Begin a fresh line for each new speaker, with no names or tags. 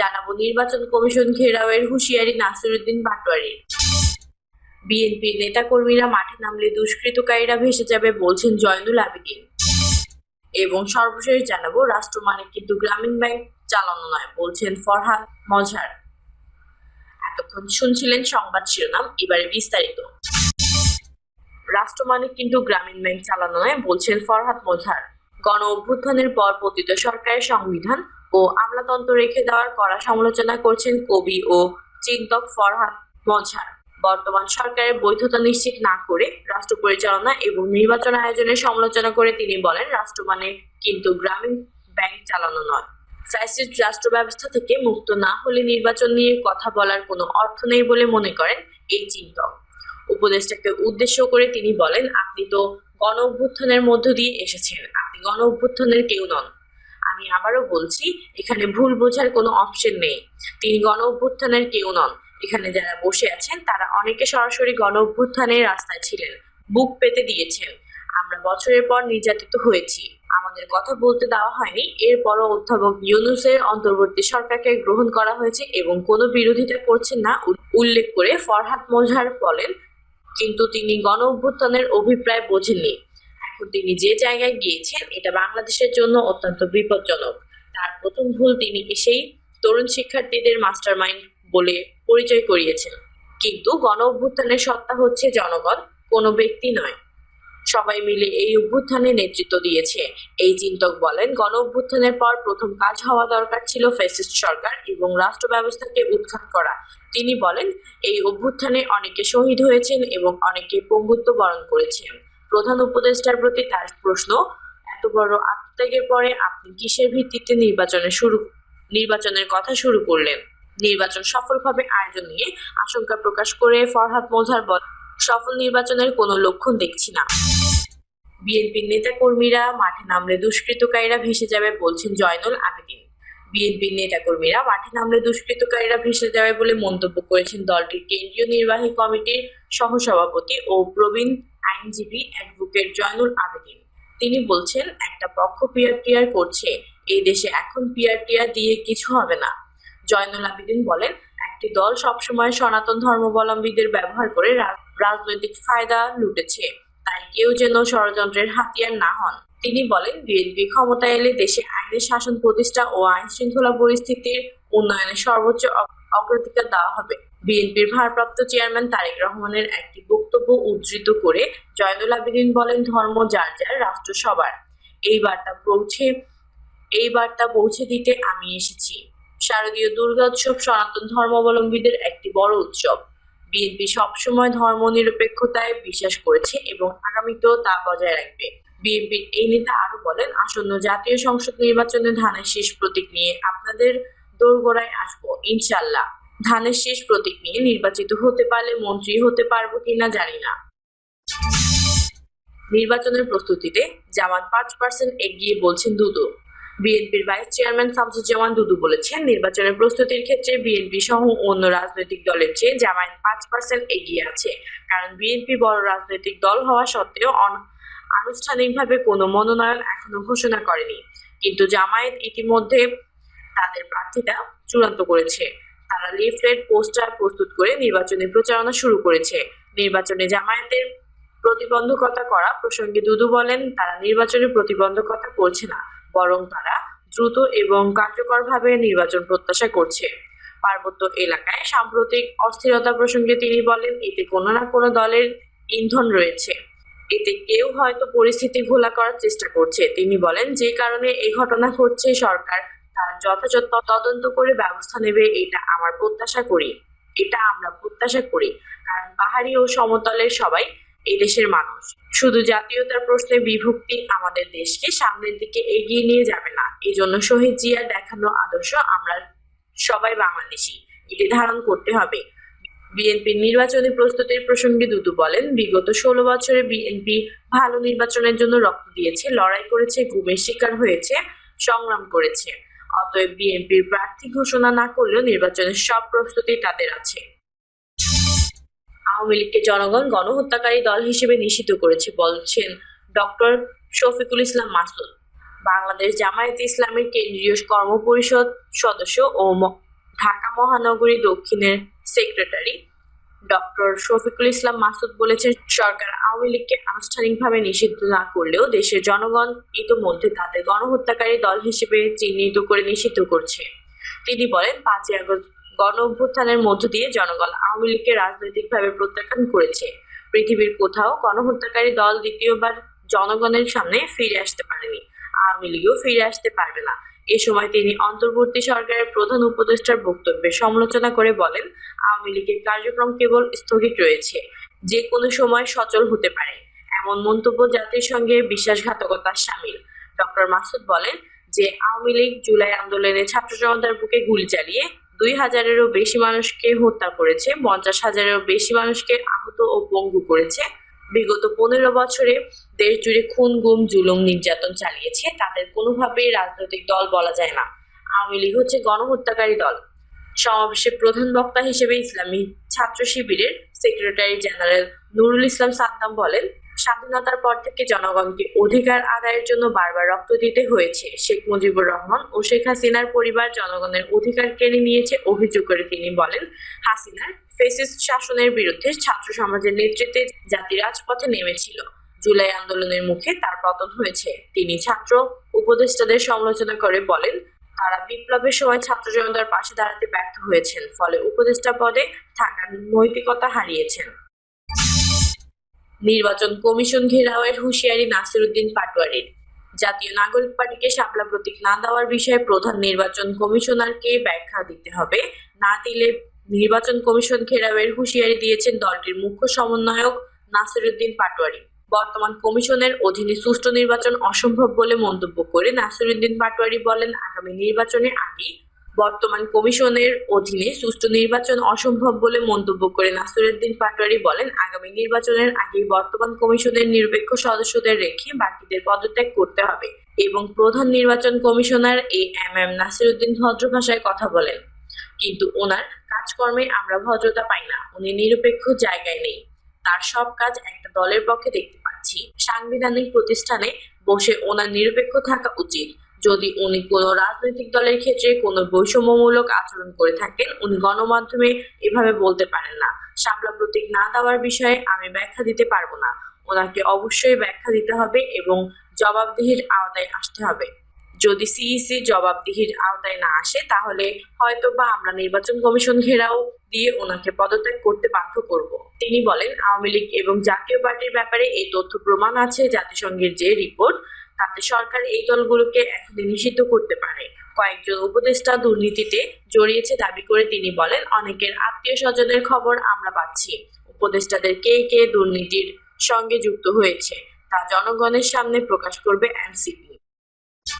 জানাব। নির্বাচন কমিশন ঘেরাওয়ের হুঁশিয়ারি নাসিরুদ্দিন পাটোয়ারির বিএনপির নেতাকর্মীরা মাঠে নামলে দুষ্কৃতকারীরা ভেসে যাবে বলছেন জয়নুল আবেদিন। এবং সর্বশেষ জানাব, রাষ্ট্র মানে কিন্তু গ্রামীণ ব্যাংক, চালানো নয়, বলছেন ফরহাদ মজহার। এতক্ষণ শুনছিলেন সংবাদ শিরোনাম, এবারে বিস্তারিত। রাষ্ট্র মানে কিন্তু গ্রামীণ ব্যাংক, চালানো নয়, বলছেন ফরহাদ মজহার। গণ অভ্যুত্থানের পর পতিত সরকারের সংবিধান ও আমলাতন্ত্র রেখে দেওয়ার কড়া সমালোচনা করছেন কবি ও চিন্তক ফরহাদ মজহার। বর্তমান সরকারের বৈধতা নিশ্চিত না করে রাষ্ট্র পরিচালনা এবং নির্বাচন আয়োজনের সমালোচনা করে তিনি বলেন, রাষ্ট্র মানে কিন্তু গ্রামীণ ব্যাংক চালানো নয়। ফ্যাসিস্ট রাষ্ট্র ব্যবস্থা থেকে মুক্ত না হলে নির্বাচন নিয়ে কথা বলার কোনো অর্থ নেই বলে মনে করেন এই চিন্তক। উপদেষ্টাকে উদ্দেশ্য করে তিনি বলেন, আপনি তো গণ অভ্যুত্থানের মধ্য দিয়ে এসেছেন। আপনি গণ অভ্যুত্থানের কেউ নন। আমি আবারও বলছি, এখানে ভুল বোঝার কোনো অপশন নেই। তিনি গণ অভ্যুত্থানের কেউ নন। এখানে যারা বসে আছেন, তারা অনেকে সরাসরি গণ অভ্যুত্থানের রাস্তায় ছিলেন, বুক পেতে দিয়েছেন। আমরা বছরের পর নির্যাতিত হয়েছি। আমাদের কথা বলতে দেওয়া হয়নি। এরপরও অধ্যাপক ইউনুসের অন্তর্বর্তী সরকারকে গ্রহণ করা হয়েছে এবং কোনো বিরোধিতা করছেন না, উল- উল্লেখ করে ফরহাদ মোজহার বলেন, কিন্তু তিনি গণ অভ্যুত্থানের অভিপ্রায় বোঝেননি। এখন তিনি যে জায়গায় গিয়েছেন, এটা বাংলাদেশের জন্য অত্যন্ত বিপজ্জনক। তার প্রথম ভুল তিনি এসেই তরুণ শিক্ষার্থীদের মাস্টারমাইন্ড বলে পরিচয় করিয়েছেন। কিন্তু গণ অভ্যুত্থানের সত্তা হচ্ছে জনগণ, কোনো ব্যক্তি নয়। সবাই মিলে এই অভ্যুত্থানে নেতৃত্ব দিয়েছে। এই চিন্তক বলেন, গণ অভ্যুত্থানের পর প্রথম কাজ হওয়া দরকার ছিল ফ্যাসিস্ট সরকার এবং রাষ্ট্র ব্যবস্থাকে উৎখাত করা। তিনি বলেন, এই অভ্যুত্থানে অনেকে শহীদ হয়েছেন এবং অনেকে পঙ্গুত্ব বরণ করেছেন। প্রধান উপদেষ্টার প্রতি তার প্রশ্ন, এত বড় আত্মত্যাগের পরে আপনি কিসের ভিত্তিতে নির্বাচনের শুরু, নির্বাচনের কথা শুরু করলেন? নির্বাচন সফলভাবে আয়োজন নিয়ে আশঙ্কা প্রকাশ করে ফরহাদ মোজার বল, সফল নির্বাচনের কোনো লক্ষণ দেখছি না। বিএনপির নেতাকর্মীরা মাঠে নামলে দুষ্কৃতকারীরা ভেসে যাবে বলছেন জয়নুল আবেদিন। বিএনপির নেতাকর্মীরা মাঠে নামলে দুষ্কৃতকারীরা ভেসে যাবে বলে মন্তব্য করেছেন দলটির কেন্দ্রীয় নির্বাহী কমিটির সহসভাপতি ও প্রবীণ আইনজীবী অ্যাডভোকেট জয়নুল আবেদিন। তিনি বলছেন, একটা পক্ষ পিআরটিআর করছে, এই দেশে এখন পিআরটিআর দিয়ে কিছু হবে না। জয়নুল আবেদিন বলেন, একটি দল সবসময় সনাতন ধর্মাবলম্বীদের ব্যবহার করে রাজনৈতিক ফায়দা লুটেছে, তাই কেউ যেন ষড়যন্ত্রের হাতিয়ার না হন। তিনি বলেন, বিএনপি ক্ষমতায় এলে দেশে আইনের শাসন প্রতিষ্ঠা ও আইন শৃঙ্খলা পরিস্থিতির উন্নয়নে সর্বোচ্চ অগ- অগ্রাধিকার দেওয়া হবে। বিএনপির ভারপ্রাপ্ত চেয়ারম্যান তারেক রহমানের একটি বক্তব্য উদ্ধৃত করে জয়নুল আবেদিন বলেন, ধর্ম যার যার, রাষ্ট্র সবার। এই বার্তা পৌঁছে, এই বার্তা পৌঁছে দিতে আমি এসেছি। শারদীয় দুর্গোৎসব সনাতন ধর্মাবলম্বীদের একটি বড় উৎসব। বিএনপি সবসময় ধর্ম নিরপেক্ষতায় বিশ্বাস করেছে এবং আগামীতেও তা বজায় রাখবে। বিএনপির এই নেতা আরও বলেন, আসন্ন জাতীয় সংসদ নির্বাচনে ধানের শেষ প্রতীক নিয়ে আপনাদের দোরগোড়ায় আসব, ইনশাল্লাহ। ধানের শেষ প্রতীক নিয়ে নির্বাচিত হতে পারলে মন্ত্রী হতে পারব কিনা জানি না। নির্বাচনের প্রস্তুতিতে জামাত পাঁচ পার্সেন্ট এগিয়ে বলছেন দুদু। বিএনপির ভাইস চেয়ারম্যান শামসুজ্জামান দুদু বলেছেন, নির্বাচনের প্রস্তুতির ক্ষেত্রে বিএনপি সহ অন্য রাজনৈতিক দলের চেয়ে জামায়াত পাঁচ পার্সেন্ট এগিয়ে আছে। কারণ বিএনপি বড় রাজনৈতিক দল হওয়া সত্ত্বেও আনুষ্ঠানিকভাবে কোনো মনোনয়ন এখনও ঘোষণা করেনি। কিন্তু জামায়াত ইতিমধ্যে তাদের প্রার্থীতা চূড়ান্ত করেছে। তারা লিফলেট পোস্টার প্রস্তুত করে নির্বাচনী প্রচারণা শুরু করেছে। নির্বাচনে জামায়াতের প্রতিবন্ধকতা করা প্রসঙ্গে দুদু বলেন, তারা নির্বাচনে প্রতিবন্ধকতা করছে না, বরং তারা দ্রুত এবং কার্যকরভাবে নির্বাচন প্রত্যাশা করছে। পার্বত্য এলাকায় সাম্প্রতিক অস্থিরতা প্রসঙ্গে তিনি বলেন, এতে কোনো না কোনো দলের ইন্ধন রয়েছে। এতে কেউ হয়তো পরিস্থিতি ঘোলা করার চেষ্টা করছে। তিনি বলেন, যে কারণে এই ঘটনা ঘটছে, সরকার যথাযথ তদন্ত করে ব্যবস্থা নেবে, এটা আমার প্রত্যাশা করি। এটা আমরা প্রত্যাশা করি। কারণ পাহাড়ি ও সমতলের সবাই এই দেশের মানুষ। শুধু জাতীয়তার প্রশ্নে বিভক্তি আমাদের দেশকে সামনের দিকে এগিয়ে নিয়ে যাবে না। এই জন্য শহীদ জিয়ার দেখানো আদর্শ আমরা সবাই বাংলাদেশি। এটি ধারণ করতে হবে। বিএনপির নির্বাচনী প্রস্তুতির প্রসঙ্গে দুদু বলেন, বিগত ষোলো বছরে বিএনপি ভালো নির্বাচনের জন্য রক্ত দিয়েছে, লড়াই করেছে, গুমের শিকার হয়েছে, সংগ্রাম করেছে। অতএব বিএনপির প্রার্থী ঘোষণা না করলেও নির্বাচনের সব প্রস্তুতি তাদের আছে। আওয়ামী লীগকে জনগণ গণহত্যাকারী দল হিসেবে নিষিদ্ধ করেছে বলছেন ডক্টর শফিকুল ইসলাম মাসুদ। বাংলাদেশ জামায়াতে ইসলামের কেন্দ্রীয় কর্মপরিষদ সদস্য ও ঢাকা মহানগরী দক্ষিণের সেক্রেটারি ডক্টর শফিকুল ইসলাম মাসুদ বলেছেন, সরকার আওয়ামী লীগকে আনুষ্ঠানিকভাবে নিষিদ্ধ না করলেও দেশের জনগণ ইতোমধ্যে তাদের গণহত্যাকারী দল হিসেবে চিহ্নিত করে নিষিদ্ধ করছে। তিনি বলেন, পাঁচই আগস্ট গণ অভ্যুত্থানের মধ্য দিয়ে জনগণ আওয়ামী লীগকে রাজনৈতিকভাবে প্রত্যাখ্যান করেছে। পৃথিবীর কোথাও গণহত্যাকারী দল দ্বিতীয়বার জনগণের সামনে ফিরে আসতে পারেনি। আওয়ামী লীগও ফিরে আসতে পারবে না। এ সময় তিনি অন্তর্বর্তী সরকারের প্রধান উপদেষ্টার বক্তব্যের সমালোচনা করে বলেন, আওয়ামী লীগের কার্যক্রম কেবল স্থগিত রয়েছে যে কোনো সময় সচল হতে পারে। এমন মন্তব্য জাতির সঙ্গে বিশ্বাসঘাতকতার সামিল। ডক্টর মাসুদ বলেন যে, আওয়ামী লীগ জুলাই আন্দোলনে ছাত্র জনতার বুকে গুলি চালিয়ে দুই হাজারেরও বেশি মানুষকে হত্যা করেছে, পঞ্চাশ হাজারেরও বেশি মানুষকে আহত ও পঙ্গু করেছে। বিগত পনেরো বছরে দেশ জুড়ে খুন গুম জুলুম নির্যাতন চালিয়েছে, তাদের কোনোভাবেই রাজনৈতিক দল বলা যায় না। আওয়ামী লীগ হচ্ছে গণহত্যাকারী দল। সমাবেশে প্রধান বক্তা হিসেবে ইসলামী ছাত্র শিবিরের সেক্রেটারি জেনারেল নুরুল ইসলাম সাদ্দাম বলেন স্বাধীনতার পর থেকে জনগণকে অধিকার আদায়ের জন্য বারবার রক্ত দিতে হয়েছে শেখ মুজিবুর রহমান ও শেখ হাসিনার পরিবার জনগণের অধিকার কেড়ে নিয়েছে অভিযোগ করে তিনি বলেন হাসিনার ফেসিস্ট শাসনের বিরুদ্ধে ছাত্র সমাজের নেতৃত্বে জাতি রাজপথে নেমেছিল। জুলাই আন্দোলনের মুখে তার পতন হয়েছে। তিনি ছাত্র উপদেষ্টাদের সমালোচনা করে বলেন, তারা বিপ্লবের সময় ছাত্র জনতার পাশে দাঁড়াতে ব্যর্থ হয়েছেন, ফলে উপদেষ্টা পদে থাকার নৈতিকতা হারিয়েছেন। নির্বাচন কমিশন ঘেরাওয়ের হুঁশিয়ারি নাসিরুদ্দিন পাটোয়ারির। জাতীয় নাগরিক পার্টিকে শাপলা প্রতীক না দেওয়ার বিষয়ে প্রধান নির্বাচন কমিশনারকে ব্যাখ্যা দিতে হবে। না দিলে নির্বাচন কমিশন ঘেরাওয়ের হুঁশিয়ারি দিয়েছেন দলটির মুখ্য সমন্বয়ক নাসিরুদ্দিন পাটোয়ারি। বর্তমান কমিশনের অধীনে সুষ্ঠু নির্বাচন অসম্ভব বলে মন্তব্য করে নাসিরুদ্দিন পাটোয়ারি বলেন, আগামী নির্বাচনে আগেই বর্তমান কমিশনের অধীনে সুষ্ঠু নির্বাচন অসম্ভব বলে মন্তব্য করে নাসিরুদ্দিন পাটোয়ারি বলেন, আগামী নির্বাচনের আগেই বর্তমান কমিশনের নিরপেক্ষ সদস্যদের রেখে বাকিদের পদত্যাগ করতে হবে এবং প্রধান নির্বাচন commissioner A M M Nasiruddin ভদ্র ভাষায় কথা বলেন। কিন্তু ওনার কাজকর্মে আমরা ভদ্রতা পাই না, উনি নিরপেক্ষ জায়গায় নেই। তার সব কাজ একটা দলের পক্ষে দেখতে পাচ্ছি। সাংবিধানিক প্রতিষ্ঠানে বসে ওনার নিরপেক্ষ থাকা উচিত। যদি উনি কোনো রাজনৈতিক দলের ক্ষেত্রে কোনো বৈষম্যমূলক আচরণ করে থাকেন, উনি গণমাধ্যমে এভাবে বলতে পারেন না। শাপলা প্রতীক না দেওয়ার বিষয়ে আমি ব্যাখ্যা দিতে পারব না। ওনাকে অবশ্যই ব্যাখ্যা দিতে হবে এবং জবাবদিহির আওতায় আসতে হবে। যদি সিইসি জবাবদিহির আওতায় না আসে, তাহলে হয়তো বা আমরা নির্বাচন কমিশন ঘেরাও দিয়ে ওনাকে পদত্যাগ করতে বাধ্য করব। তিনি বলেন, আওয়ামী লীগ এবং জাতীয় পার্টির ব্যাপারে এই তথ্য প্রমাণ আছে। জাতিসংঘের যে রিপোর্ট তাতে সরকার এই দলগুলোকে এখনই নিষিদ্ধ করতে পারে। কয়েকজন উপদেষ্টা দুর্নীতিতে জড়িয়েছে দাবি করে তিনি বলেন, অনেকের আত্মীয় স্বজনের খবর আমরা পাচ্ছি। উপদেষ্টাদের কে কে দুর্নীতির সঙ্গে যুক্ত হয়েছে তা জনগণের সামনে প্রকাশ করবে এনসিপি।